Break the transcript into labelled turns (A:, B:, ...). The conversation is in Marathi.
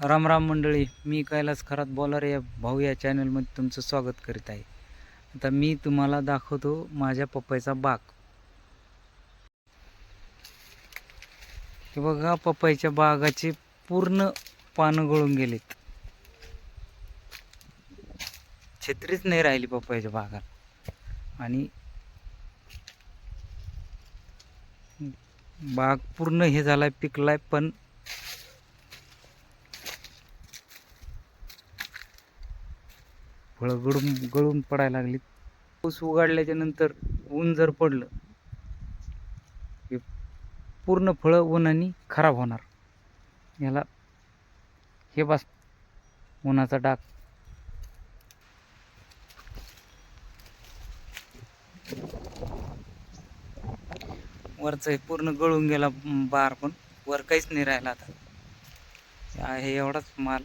A: राम राम मंडळी मी कैलास खरात बॉलर या भाऊ या चॅनलमध्ये तुमचं स्वागत करीत आहे. आता मी तुम्हाला दाखवतो माझ्या पपईचा बाग. हे बघा पपईच्या बागाची पूर्ण पानं गळून गेलीत. छत्रीच नाही राहिली पपईच्या बागात. आणि बाग पूर्ण हे झालाय पिकलाय पण फळं गळून गळून पडायला लागली पाऊस उघडल्याच्या नंतर ऊन जर पडलं की पूर्ण फळं उन्हाने खराब होणार. याला हे बस उन्हाचा डाग. वरचं हे पूर्ण गळून गेला बार पण. वर काहीच नाही राहिला आता. हे आहे एवढाच माल.